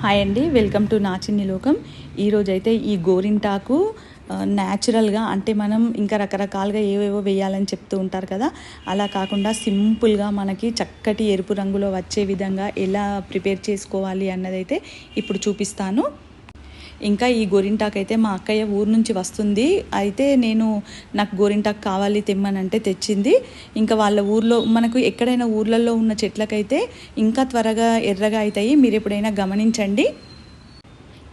Hi అండి welcome to నాచిన్ని లోకం. ఈరోజైతే ఈ గోరింటాకు న్యాచురల్గా అంటే మనం ఇంకా రకరకాలుగా ఏవేవో వేయాలని చెప్తూ ఉంటారు కదా అలా కాకుండా సింపుల్గా మనకి చక్కటి ఎరుపు రంగులో వచ్చే విధంగా ఎలా ప్రిపేర్ చేసుకోవాలి అన్నదైతే ఇప్పుడు చూపిస్తాను. ఇంకా ఈ గోరింటాకు అయితే మా అక్కయ్య ఊరు నుంచి వస్తుంది. అయితే నేను నాకు గోరింటాకు కావాలి తెమ్మనంటే తెచ్చింది. ఇంకా వాళ్ళ ఊర్లో మనకు ఎక్కడైనా ఊర్లలో ఉన్న చెట్లకైతే ఇంకా త్వరగా ఎర్రగా అవుతాయి. మీరు ఎప్పుడైనా గమనించండి.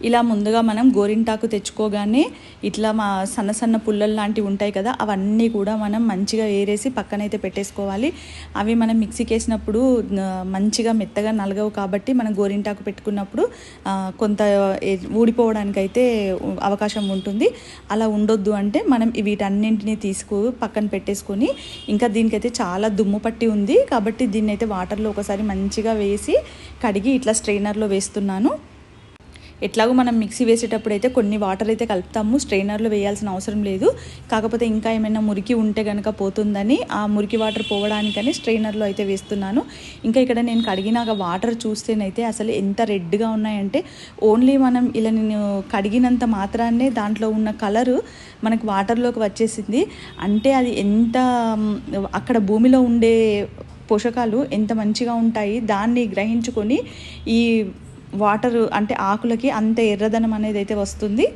ఇలా ముందుగా మనం గోరింటాకు తెచ్చుకోగానే ఇట్లా మా సన్న సన్న పుల్లలు లాంటివి ఉంటాయి కదా అవన్నీ కూడా మనం మంచిగా ఏరేసి పక్కనైతే పెట్టేసుకోవాలి. అవి మనం మిక్సీకి వేసినప్పుడు మంచిగా మెత్తగా నలగవు కాబట్టి మనం గోరింటాకు పెట్టుకున్నప్పుడు కొంత ఊడిపోవడానికైతే అవకాశం ఉంటుంది. అలా ఉండొద్దు అంటే మనం వీటన్నింటినీ తీసుకు పక్కన పెట్టేసుకొని ఇంకా దీనికైతే చాలా దుమ్ము పట్టి ఉంది కాబట్టి దీన్ని అయితే వాటర్లో ఒకసారి మంచిగా వేసి కడిగి ఇట్లా స్ట్రైనర్లో వేస్తున్నాను. ఎట్లాగో మనం మిక్సీ వేసేటప్పుడు అయితే కొన్ని వాటర్ అయితే కలుపుతాము స్ట్రైనర్లో వేయాల్సిన అవసరం లేదు. కాకపోతే ఇంకా ఏమైనా మురికి ఉంటే కనుక పోతుందని ఆ మురికి వాటర్ పోవడానికని స్ట్రైనర్లో అయితే వేస్తున్నాను. ఇంకా ఇక్కడ నేను కడిగినాక వాటర్ చూస్తేనైతే అసలు ఎంత రెడ్గా ఉన్నాయంటే ఓన్లీ మనం ఇలా నేను కడిగినంత మాత్రాన్నే దాంట్లో ఉన్న కలరు మనకు వాటర్లోకి వచ్చేసింది. అంటే అది ఎంత అక్కడ భూమిలో ఉండే పోషకాలు ఎంత మంచిగా ఉంటాయి దాన్ని గ్రహించుకొని ఈ వాటర్ అంటే ఆకులకి అంత ఎర్రదనం అనేది అయితే వస్తుంది.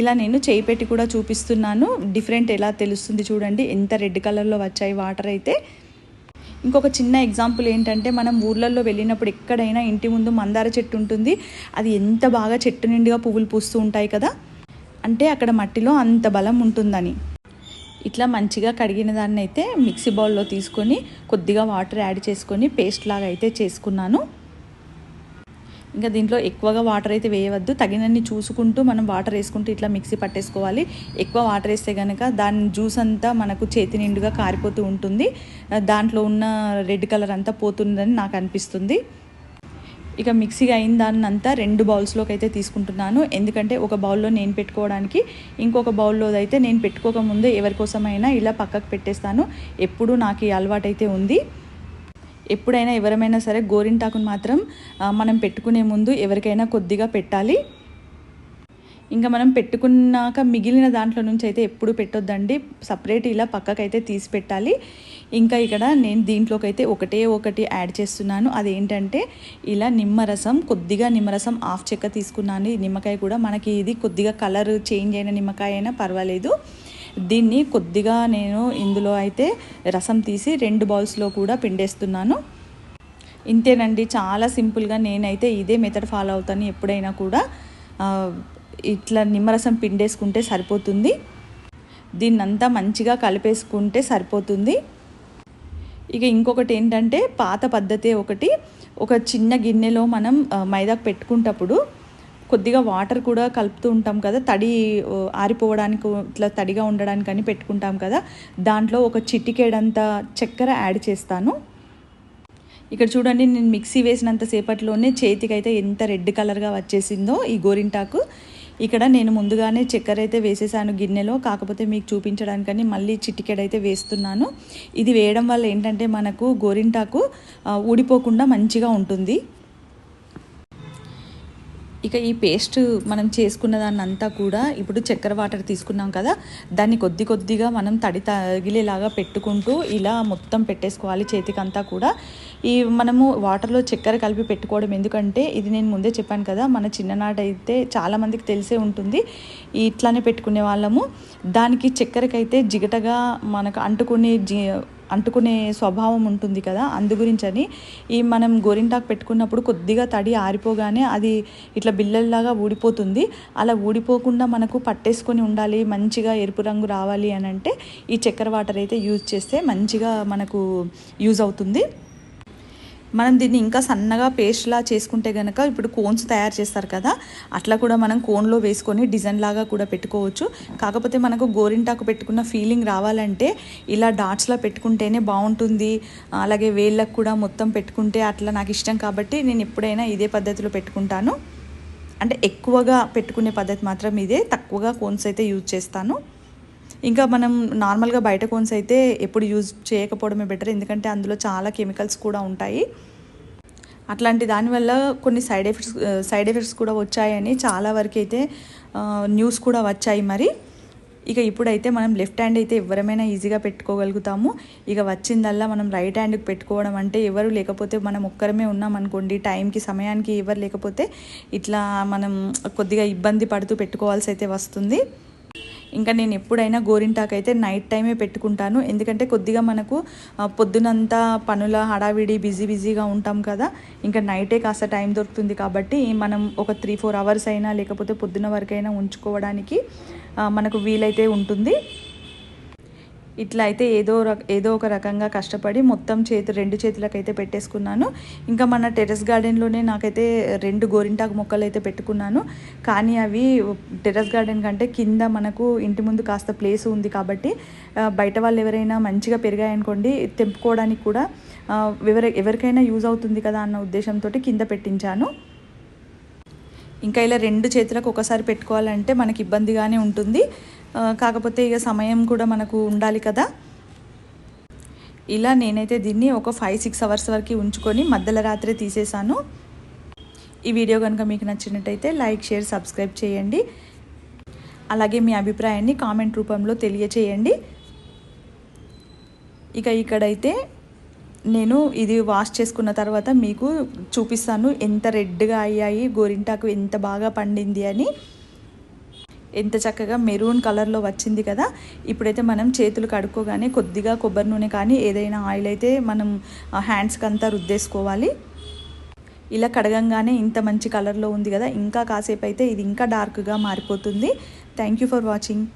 ఇలా నేను చేయి పెట్టి కూడా చూపిస్తున్నాను. డిఫరెంట్ ఎలా తెలుస్తుంది చూడండి. ఎంత రెడ్ కలర్లో వచ్చాయి వాటర్ అయితే. ఇంకొక చిన్న ఎగ్జాంపుల్ ఏంటంటే మనం ఊర్లలో వెళ్ళినప్పుడు ఎక్కడైనా ఇంటి ముందు మందార చెట్టు ఉంటుంది. అది ఎంత బాగా చెట్టు నిండుగా పువ్వులు పూస్తూ ఉంటాయి కదా. అంటే అక్కడ మట్టిలో అంత బలం ఉంటుందని. ఇట్లా మంచిగా కడిగిన దాన్ని అయితే మిక్సీ బౌల్లో తీసుకొని కొద్దిగా వాటర్ యాడ్ చేసుకొని పేస్ట్ లాగా అయితే చేసుకున్నాను. ఇంకా దీంట్లో ఎక్కువగా వాటర్ అయితే వేయవద్దు. తగినన్ని చూసుకుంటూ మనం వాటర్ వేసుకుంటూ ఇట్లా మిక్సీ పట్టేసుకోవాలి. ఎక్కువ వాటర్ వేస్తే కనుక దాని జ్యూస్ అంతా మనకు చేతి నిండుగా కారిపోతూ ఉంటుంది. దాంట్లో ఉన్న రెడ్ కలర్ అంతా పోతుందని నాకు అనిపిస్తుంది. ఇక మిక్సీ అయిన దాన్ని అంతా రెండు బౌల్స్లోకి అయితే తీసుకుంటున్నాను. ఎందుకంటే ఒక బౌల్లో నేను పెట్టుకోవడానికి ఇంకొక బౌల్లో అయితే నేను పెట్టుకోకముందే ఎవరికోసమైనా ఇలా పక్కకు పెట్టేస్తాను. ఎప్పుడూ నాకు ఈ అలవాటు ఉంది. ఎప్పుడైనా ఎవరమైనా సరే గోరింటాకును మాత్రం మనం పెట్టుకునే ముందు ఎవరికైనా కొద్దిగా పెట్టాలి. ఇంకా మనం పెట్టుకున్నాక మిగిలిన దాంట్లో నుంచి అయితే ఎప్పుడు పెట్టొద్దండి. సపరేట్ ఇలా పక్కకైతే తీసి పెట్టాలి. ఇంకా ఇక్కడ నేను దీంట్లోకి అయితే ఒకటే ఒకటి యాడ్ చేస్తున్నాను. అదేంటంటే ఇలా నిమ్మరసం కొద్దిగా నిమ్మరసం హాఫ్ చెక్క తీసుకున్నాను. నిమ్మకాయ కూడా మనకి ఇది కొద్దిగా కలర్ చేంజ్ అయిన నిమ్మకాయ అయినా పర్వాలేదు. దీన్ని కొద్దిగా నేను ఇందులో అయితే రసం తీసి రెండు బౌల్స్లో కూడా పిండేస్తున్నాను. ఇంతేనండి చాలా సింపుల్గా నేనైతే ఇదే మెథడ్ ఫాలో అవుతాను ఎప్పుడైనా కూడా. ఇట్లా నిమ్మరసం పిండేసుకుంటే సరిపోతుంది. దీన్నంతా మంచిగా కలిపేసుకుంటే సరిపోతుంది. ఇక ఇంకొకటి ఏంటంటే పాత పద్ధతి ఒకటి ఒక చిన్న గిన్నెలో మనం మైదాకు పెట్టుకుంటప్పుడు కొద్దిగా వాటర్ కూడా కలుపుతూ ఉంటాం కదా తడి ఆరిపోవడానికి ఇట్లా తడిగా ఉండడానికి అని పెట్టుకుంటాం కదా దాంట్లో ఒక చిటికేడంత చక్కెర యాడ్ చేస్తాను. ఇక్కడ చూడండి నేను మిక్సీ వేసినంత సేపట్లోనే చేతికైతే ఎంత రెడ్ కలర్గా వచ్చేసిందో ఈ గోరింటాకు. ఇక్కడ నేను ముందుగానే చక్కెర అయితే వేసేసాను గిన్నెలో కాకపోతే మీకు చూపించడానికని మళ్ళీ చిటికెడైతే వేస్తున్నాను. ఇది వేయడం వల్ల ఏంటంటే మనకు గోరింటాకు ఊడిపోకుండా మంచిగా ఉంటుంది. ఇక ఈ పేస్ట్ మనం చేసుకున్న దాన్ని అంతా కూడా ఇప్పుడు చక్కెర వాటర్ తీసుకున్నాం కదా దాన్ని కొద్ది కొద్దిగా మనం తడి తగిలేలాగా పెట్టుకుంటూ ఇలా మొత్తం పెట్టేసుకోవాలి చేతికంతా కూడా. ఈ మనము వాటర్లో చక్కెర కలిపి పెట్టుకోవడం ఎందుకంటే ఇది నేను ముందే చెప్పాను కదా మన చిన్ననాటైతే అయితే చాలామందికి తెలిసే ఉంటుంది. ఇట్లానే పెట్టుకునే వాళ్ళము. దానికి చక్కెరకైతే జిగటగా మనకు అంటుకునే జి అంటుకునే స్వభావం ఉంటుంది కదా అందు గురించని. ఈ మనం గోరింటాకు పెట్టుకున్నప్పుడు కొద్దిగా తడి ఆరిపోగానే అది ఇట్లా బిల్లల్లాగా ఊడిపోతుంది. అలా ఊడిపోకుండా మనకు పట్టేసుకొని ఉండాలి మంచిగా ఎరుపు రంగు రావాలి అని అంటే ఈ చక్కెర వాటర్ అయితే యూజ్ చేస్తే మంచిగా మనకు యూజ్ అవుతుంది. మనం దీన్ని ఇంకా సన్నగా పేస్ట్లా చేసుకుంటే కనుక ఇప్పుడు కోన్స్ తయారు చేస్తారు కదా అట్లా కూడా మనం కోన్లో వేసుకొని డిజైన్ లాగా కూడా పెట్టుకోవచ్చు. కాకపోతే మనకు గోరింటాకు పెట్టుకున్న ఫీలింగ్ రావాలంటే ఇలా డాట్స్లా పెట్టుకుంటేనే బాగుంటుంది. అలాగే వేళ్ళకు కూడా మొత్తం పెట్టుకుంటే అట్లా నాకు ఇష్టం కాబట్టి నేను ఎప్పుడైనా ఇదే పద్ధతిలో పెట్టుకుంటాను. అంటే ఎక్కువగా పెట్టుకునే పద్ధతి మాత్రం ఇదే తక్కువగా కోన్స్ అయితే యూజ్ చేస్తాను. ఇంకా మనం నార్మల్గా బయట కోన్స్ అయితే ఎప్పుడు యూజ్ చేయకపోవడమే బెటర్ ఎందుకంటే అందులో చాలా కెమికల్స్ కూడా ఉంటాయి. అట్లాంటి దానివల్ల కొన్ని సైడ్ ఎఫెక్ట్స్ సైడ్ ఎఫెక్ట్స్ కూడా వచ్చాయని చాలా వరకు అయితే న్యూస్ కూడా వచ్చాయి మరి. ఇక ఇప్పుడైతే మనం లెఫ్ట్ హ్యాండ్ అయితే ఎవరమైనా ఈజీగా పెట్టుకోగలుగుతాము. ఇక వచ్చిందల్లా మనం రైట్ హ్యాండ్కి పెట్టుకోవడం అంటే ఎవరు లేకపోతే మనం ఒక్కరమే ఉన్నాం అనుకోండి టైంకి సమయానికి ఎవరు లేకపోతే ఇట్లా మనం కొద్దిగా ఇబ్బంది పడుతూ పెట్టుకోవాల్సి అయితే వస్తుంది. ఇంకా నేను ఎప్పుడైనా గోరింటాకు అయితే నైట్ టైమే పెట్టుకుంటాను. ఎందుకంటే కొద్దిగా మనకు పొద్దునంతా పనుల హడావిడి బిజీ బిజీగా ఉంటాం కదా. ఇంకా నైటే కాస్త టైం దొరుకుతుంది కాబట్టి మనం ఒక త్రీ ఫోర్ అవర్స్ అయినా లేకపోతే పొద్దున వరకైనా ఉంచుకోవడానికి మనకు వీలైతే ఉంటుంది. ఇట్లా అయితే ఏదో ఏదో ఒక రకంగా కష్టపడి మొత్తం చేతి రెండు చేతులకైతే పెట్టేసుకున్నాను. ఇంకా మన టెర్రస్ గార్డెన్లోనే నాకైతే రెండు గోరింటాకు మొక్కలు అయితే పెట్టుకున్నాను. కానీ అవి టెర్రస్ గార్డెన్ కంటే కింద మనకు ఇంటి ముందు కాస్త ప్లేస్ ఉంది కాబట్టి బయట వాళ్ళు ఎవరైనా మంచిగా పెరిగాయనుకోండి తెంపుకోవడానికి కూడా ఎవరి ఎవరికైనా యూజ్ అవుతుంది కదా అన్న ఉద్దేశంతో కింద పెట్టించాను. ఇంకా ఇలా రెండు చేతులకు ఒకసారి పెట్టుకోవాలంటే మనకి ఇబ్బందిగానే ఉంటుంది. కాకపోతే ఇక సమయం కూడా మనకు ఉండాలి కదా. ఇలా నేనైతే దీన్ని ఒక ఫైవ్ సిక్స్ అవర్స్ వరకు ఉంచుకొని మధ్యలో రాత్రి తీసేసాను. ఈ వీడియో కనుక మీకు నచ్చినట్టయితే లైక్ షేర్ సబ్స్క్రైబ్ చేయండి. అలాగే మీ అభిప్రాయాన్ని కామెంట్ రూపంలో తెలియచేయండి. ఇక ఇక్కడైతే నేను ఇది వాష్ చేసుకున్న తర్వాత మీకు చూపిస్తాను ఎంత రెడ్గా అయ్యాయి గోరింటాకు ఎంత బాగా పండింది అని. ఎంత చక్కగా మెరూన్ కలర్లో వచ్చింది కదా ఇప్పుడైతే మనం చేతులు కడుక్కోగానే కొద్దిగా కొబ్బరి నూనె కానీ ఏదైనా ఆయిల్ అయితే మనం హ్యాండ్స్కి అంతా రుద్దేసుకోవాలి. ఇలా కడగంగానే ఇంత మంచి కలర్లో ఉంది కదా ఇంకా కాసేపు అయితే ఇది ఇంకా డార్క్గా మారిపోతుంది. Thank you for watching